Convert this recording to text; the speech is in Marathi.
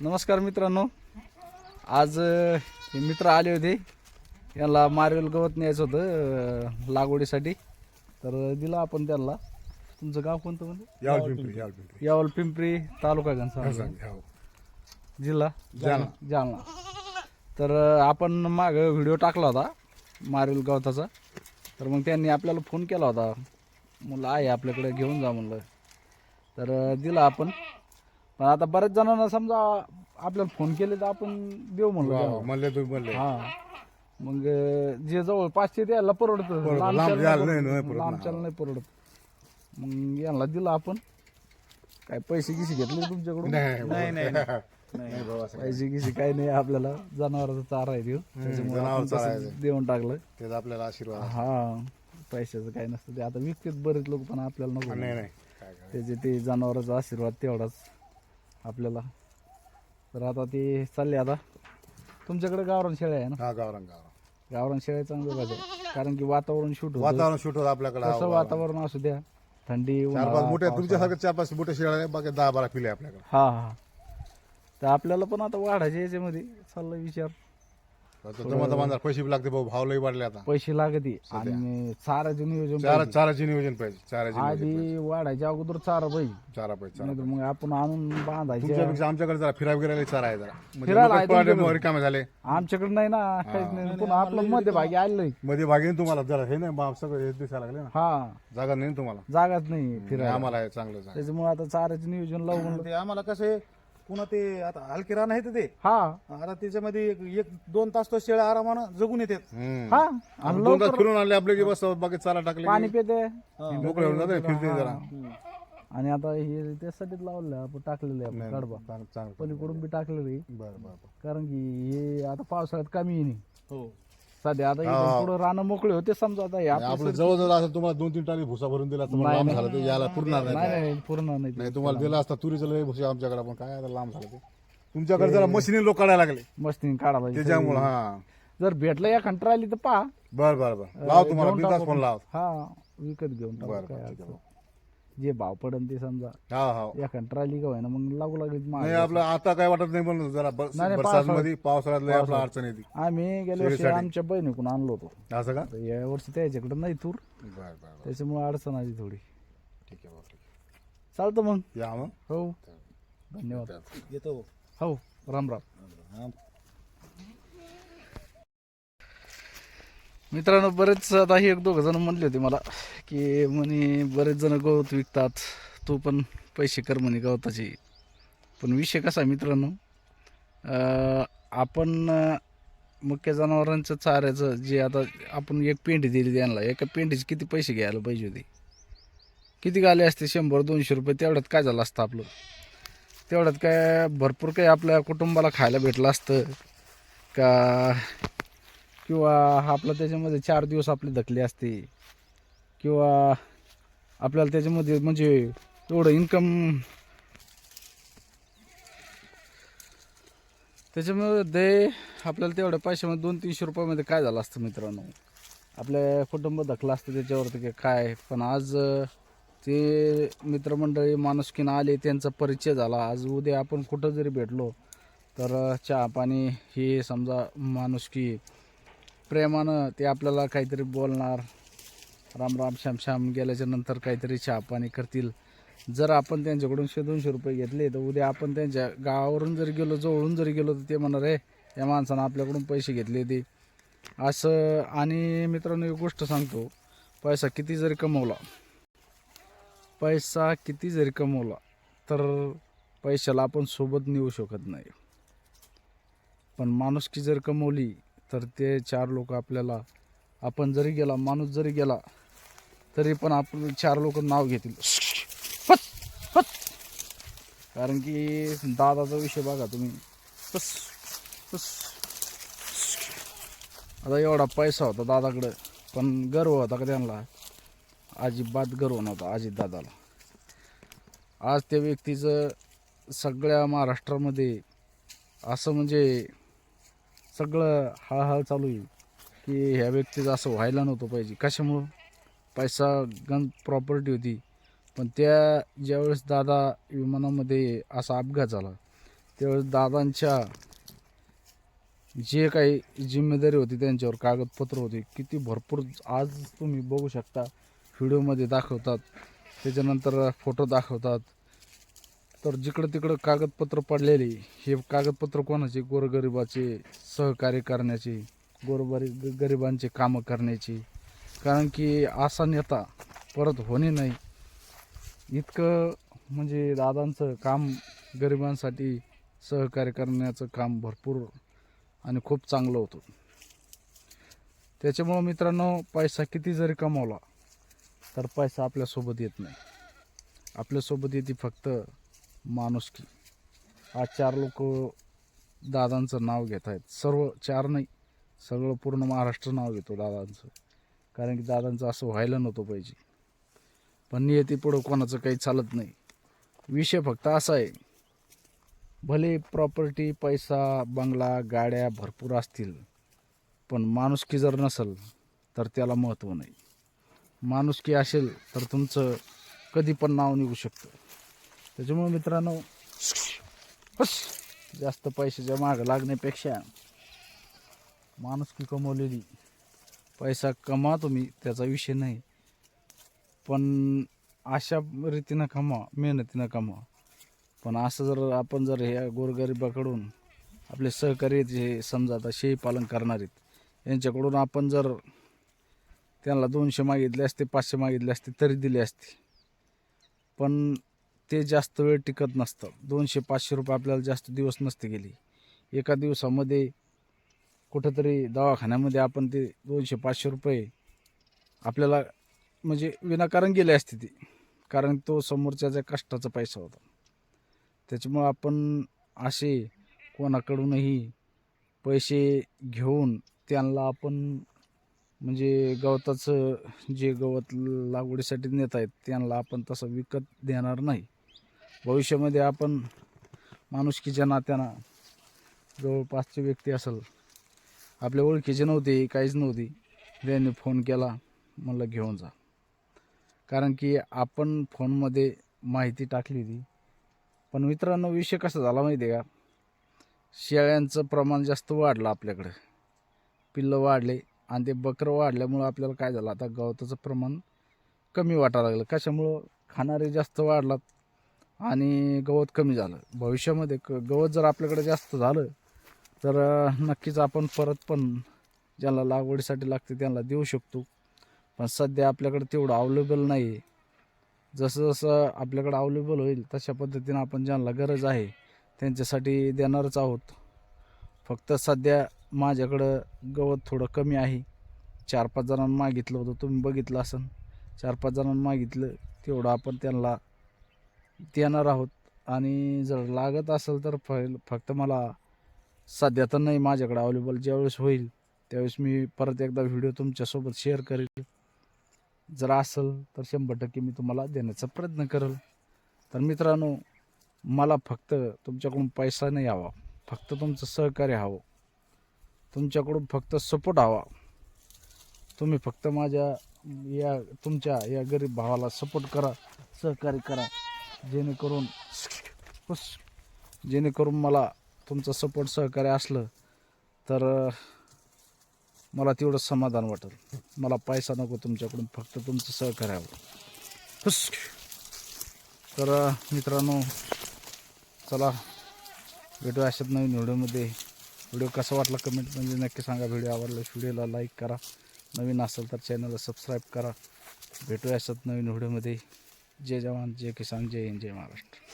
नमस्कार मित्रांनो. आज हे मित्र आले होते. यांना मार्वेल गवत न्यायचं होतं लागवडीसाठी. तर दिलं आपण त्यांना. तुमचं गाव कोणतं म्हणजे यावल पिंपरी यावल पिंपरी. यावल पिंपरी तालुका घनसावंगी हो. जिल्हा? जालना. जालना. तर आपण माग व्हिडिओ टाकला होता मार्वेल गवताचा. तर मग त्यांनी आपल्याला फोन केला होता. म्हणलं आहे आपल्याकडे घेऊन जा म्हणलं. तर दिला आपण. पण आता बऱ्याच जणांना समजा आपल्याला फोन केले तर आपण देऊ म्हणलं तुम्ही हा. मग जे जवळ पाचशे द्यायला परवडत. लांबच्याला नाही परवडत. मग यांना दिलं आपण. काय पैसे गिसे घेतले तुमच्याकडून? नाही नाही नाही बाबा पैसे गिसे काही नाही आपल्याला जनावरांचा चारा आहे देऊ त्याच्यामुळे. देऊन टाकलं. त्याचा आपल्याला आशीर्वाद. हा पैशाचं काही नसतं. ते आता विकतेत बरेच लोक पण आपल्याला नको. नाही. त्याचे ते जनावरांचा आशीर्वाद तेवढाच आपल्याला. तर आता ते चालले आता. तुमच्याकडे गावरान शेळ्या आहे ना? हा गावरान गावरान. गावरान शेळ्या चांगले पाहिजे. कारण की वातावरण शूट होतं. वातावरण सुट होत आपल्याकडे कसं वातावरण असू द्या. थंडी चार उन्हाळा, पाच मोठे पावसाळा. तुमच्यासारखे चार पाच मोठे शिळा नाही बाकी दहा बारा पिले आपल्याकडे. हा हा. तर आपल्याला पण आता वाढायचे याच्यामध्ये. चालला विचार. जमा जमा पैसे बी लागते भाऊ भाव लई वाढले आता. पैसे लागते. आणि चाराचं नियोजन चार पाहिजे. चाराचे नियोजन पाहिजे चाराचे नियोजन आधी वाढायच्या अगोदर चारा पाहिजे. चारा पाहिजे चारा नाहीतर मग आपण आणून बांधायचे. तुमच्यापेक्षा आमच्याकडे जरा फिरायला फिरायला चारा आहे जरा. म्हणजे फिरायला लोकं आहे पळाले, तुमच्याकडे. रिकामे झाले. आमच्याकडे नाही ना काहीच नाही. पुन्हा आपलं मध्यभागी आलंयमध्ये भागी तुम्हाला जरा हे नाही बा- सगळं हे दिसायला लागले ना. हा. जागा नाही ना तुम्हाला. जागाच नाही फिरायला. आम्हाला आहे चांगलं जागा. त्याच्यामुळे आता चाऱ्याचं नियोजन लावून. ते आम्हाला कसं पुन्हा ते आता हलके रान आहे ते. हा. आता त्याच्यामध्ये एक एक दोन तास तो शेळ्या आरामानं जगून येतात. हम्म. हा. आणि आणि दोन तास लवकर फिरून आणले आपले की बस बाकी चाला टाकले पाणी पिते. की मोकळे होऊन जाते फिरते जरा. आणि आता हे त्यासाठीच लावलं आपण टाकलेलं आहे आपण कडबा. चांगलं चांगलं पलीकडून बी टाकलेलं. आहे बरं बरं बरं. कारण की हे आता पावसाळ्यात कमी येणे हो. सध्या आता इथून पुढं रानं मोकळे होते समजा आता हे आपलं आपलं जवळ जवळ असं तुम्हाला दोन तीन टाळी भुसा भरून दिला लांब झालं ते याला पुरणार नाही पूर्ण नाही नाही तुम्हाला दिला असता तुरीचं लय भुसा आमच्याकडे पण काय आता लांब झालं ते. तुमच्याकडे जरा मशिनी लोक काढायला लागले. मस्तीने काढा पाहिजे. त्याच्यामुळे हा. जर भेटलं या कंटाळा आली तर पहा. बर बर बर. लाव तुम्हाला बिंदास फोन लाव. हा विकत घेऊन टाकू काय. जे भाव पडन ते समजा हा हा. या कंटाळा आली का ना मग लागू लागली नाही महाग. आपलं आता काय वाटत नाही पण जरा नाही, बरसात पावसाळ्यात लय आपलं अडचण येते. आम्ही गेल्या वर्षी. आमच्या बहिणीकडून आणलो होतो. असं का? तर या वर्षी त्याच्याकडे नाही तूर. बर बर बर. त्याच्यामुळे अडचण आली थोडी. ठीक आहे भाऊ, ठीक आहे. चालतं मग. या मग. हो. धन्यवाद. येतो. हो राम राम. मित्रांनो बरेच आता हे एक दोघं जण म्हणले होते मला की म्हणे बरेच जण गवत विकतात तू पण पैसे कर म्हणे गवताचे. पण विषय कसा आहे मित्रांनो आपण मुख्य जनावरांचं चाऱ्याचं जे आता आपण एक पेंडी दिली त्यांना एका पेंडीचे किती पैसे घ्यायला पाहिजे होते? किती गाले असते? शंभर दोनशे रुपये तेवढ्यात काय झालं असतं आपलं? तेवढ्यात काय भरपूर काही आपल्या कुटुंबाला खायला भेटलं असतं का किंवा आपलं त्याच्यामध्ये चार दिवस आपली धकले असते. किंवा आपल्याला त्याच्यामध्ये म्हणजे एवढं इन्कम त्याच्यामुळे दे आपल्याला तेवढ्या पैशामध्ये दोन तीनशे रुपयामध्ये काय झालं असतं मित्रांनो? आपल्या कुटुंब धकलं असतं त्याच्यावरती की काय? पण आज ते मित्रमंडळी माणुसकीनं आले त्यांचा परिचय झाला. आज उद्या आपण कुठं जरी भेटलो तर चहा पाणी हे समजा माणुसकी प्रेमानं ते आपल्याला काहीतरी बोलणार. राम राम श्याम श्याम गेल्याच्यानंतर काहीतरी चहा पाणी करतील. जर आपण त्यांच्याकडून शे दोनशे रुपये घेतले तर उद्या आपण त्यांच्या गावावरून जरी गेलो जवळून जरी गेलो तर ते म्हणणार आहे या माणसानं आपल्याकडून पैसे घेतले ते. असं आणि मित्रांनो एक गोष्ट सांगतो. पैसा किती जरी कमवला पैसा किती जरी कमवला तर पैशाला आपण सोबत नेऊ शकत नाही. पण माणुसकी जर कमवली तर ते चार लोक आपल्याला आपण जरी गेला माणूस जरी गेला तरी पण आपण चार लोक नाव घेतील. कारण की दादाचा विषय बघा तुम्ही. आता एवढा पैसा होता दादाकडं पण गर्व होता का त्यांना? अजिबात गर्व नव्हता अजित दादाला. आज त्या व्यक्तीचं सगळ्या महाराष्ट्रामध्ये असं म्हणजे सगळं हळहळ चालू आहे. की ह्या व्यक्तीचं असं व्हायला नव्हतं पाहिजे. कशामुळं? पैसा गन प्रॉपर्टी होती. पण त्या ज्यावेळेस दादा विमानामध्ये असा अपघात झाला त्यावेळेस दादांच्या जे काही जिम्मेदारी होती त्यांच्यावर कागदपत्र होती किती भरपूर आज तुम्ही बघू शकता. व्हिडिओमध्ये दाखवतात. त्याच्यानंतर फोटो दाखवतात. तर जिकडं तिकडं कागदपत्र पडलेली हे कागदपत्र कोणाचे? गोरगरिबाचे सहकार्य करण्याचे गोरबरी ग- गरिबांचे कामं करण्याची. कारण की असा नेता परत होणे नाही. इतकं म्हणजे दादांचं काम गरिबांसाठी सहकार्य करण्याचं काम भरपूर आणि खूप चांगलं होतं. त्याच्यामुळं मित्रांनो पैसा किती जरी कमावला तर पैसा आपल्यासोबत येत नाही. आपल्यासोबत येते फक्त माणुसकी. आज चार लोक दादांचं नाव घेत आहेत. सर्व चार नाही सगळं पूर्ण महाराष्ट्र नाव घेतो दादांचं. कारण की दादांचं असं व्हायला नव्हतं पाहिजे. पण नियती पुढं कोणाचं काही चालत नाही. विषय फक्त असा आहे भले प्रॉपर्टी पैसा बंगला गाड्या भरपूर असतील पण माणुसकी जर नसेल तर त्याला महत्त्व नाही. माणुसकी असेल तर तुमचं कधी पण नाव निघू शकतं. त्याच्यामुळे मित्रांनो जास्त पैशाच्या मागं लागण्यापेक्षा माणुसकी कमवलेली. पैसा कमा तुम्ही त्याचा विषय नाही. पण अशा रीतीनं कमा मेहनतीनं कमा. पण असं जर आपण जर ह्या गोरगरिबाकडून आपले सहकारी जे समजा आता शेळी पालन करणार आहेत यांच्याकडून आपण जर त्यांना दोनशे मागितले असते पाचशे मागितले असते तरी दिले असते. पण ते जास्त वेळ टिकत नसतं. दोनशे पाचशे रुपये आपल्याला जास्त दिवस नसते गेली. एका दिवसामध्ये कुठंतरी दवाखान्यामध्ये आपण ते दोनशे पाचशे रुपये आपल्याला म्हणजे विनाकारण गेले असते ते. कारण तो समोरच्याचा कष्टाचा पैसा होता. त्याच्यामुळं आपण असे कोणाकडूनही पैसे घेऊन त्यांना आपण म्हणजे गवताचं जे गवत लागवडीसाठी नेत आहेत त्यांना आपण तसं विकत देणार नाही. भविष्यामध्ये आपण माणुसकीच्या नात्यानं जवळपासची व्यक्ती असेल. आपल्या ओळखीचे नव्हते काहीच नव्हती. त्यांनी फोन केला म्हणलं घेऊन जा. कारण की आपण फोनमध्ये माहिती टाकली होती. पण मित्रांनो विषय कसा झाला माहिती आहे का? शेळ्यांचं प्रमाण जास्त वाढलं आपल्याकडे. पिल्लं वाढले आणि ते बकरं वाढल्यामुळं आपल्याला काय झालं? आता गवताचं प्रमाण कमी वाटायला लागलं. कशामुळं? खाणारे जास्त वाढलात. आणि गवत कमी झालं. भविष्यामध्ये क गवत जर आपल्याकडे जास्त झालं तर नक्कीच आपण परत पण ज्यांना लागवडीसाठी लागते त्यांना देऊ शकतो. पण सध्या आपल्याकडे तेवढं अवेलेबल नाही आहे जसं जसं आपल्याकडं अवेलेबल होईल तशा पद्धतीनं आपण ज्यांना गरज आहे त्यांच्यासाठी देणारच आहोत. फक्त सध्या माझ्याकडं गवत थोडं कमी आहे. चार पाच जणांना मागितलं होतं तुम्ही बघितलं असन. चार पाच जणांना मागितलं तेवढं आपण त्यांना देणार आहोत. आणि जर लागत असेल तर फ फक्त मला सध्या तर नाही माझ्याकडे अवेलेबल ज्यावेळेस होईल त्यावेळेस मी परत एकदा व्हिडिओ तुमच्यासोबत शेअर करेल. जर असेल तर शंभर टक्के मी तुम्हाला देण्याचा प्रयत्न करेल. तर मित्रांनो मला फक्त तुमच्याकडून पैसा नाही हवा. फक्त तुमचं सहकार्य हवं. तुमच्याकडून फक्त सपोर्ट हवा. तुम्ही फक्त माझ्या या तुमच्या या गरीब भावाला सपोर्ट करा सहकार्य करा. जेणेकरून हुस, जेणेकरून मला तुमचं सपोर्ट सहकार्य असलं तर मला तेवढं समाधान वाटेल. मला पैसा नको तुमच्याकडून फक्त तुमचं सहकार्य हवं. हुस. तर मित्रांनो चला भेटू अशात नवीन व्हिडिओमध्ये. व्हिडिओ कसा वाटला कमेंटमध्ये नक्की सांगा. व्हिडिओ आवडला व्हिडिओला लाईक करा. नवीन असेल तर चॅनलला सबस्क्राईब करा. भेटू अशात नवीन व्हिडिओमध्ये. जय जवान जय किसान जय हिंद जय महाराष्ट्र.